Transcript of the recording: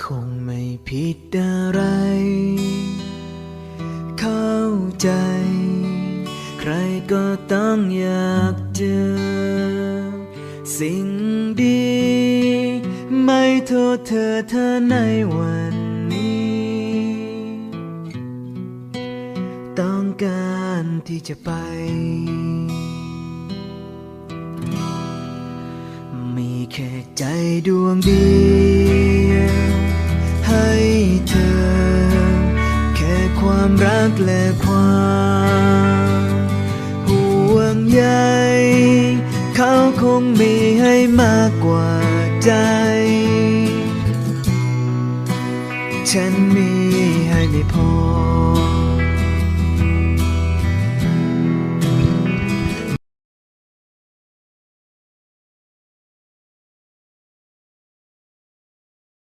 คงไม่ผิดอะไร เข้าใจ ใครก็ต้องอยากเจอ สิ่งดี ไม่โทษเธอเธอในวันนี้ ต้องการที่จะไป มีแค่ใจดวงดี ความรักและความห่วงใยเขาคงมีให้มากกว่าใจ ฉันมีให้ไม่พอ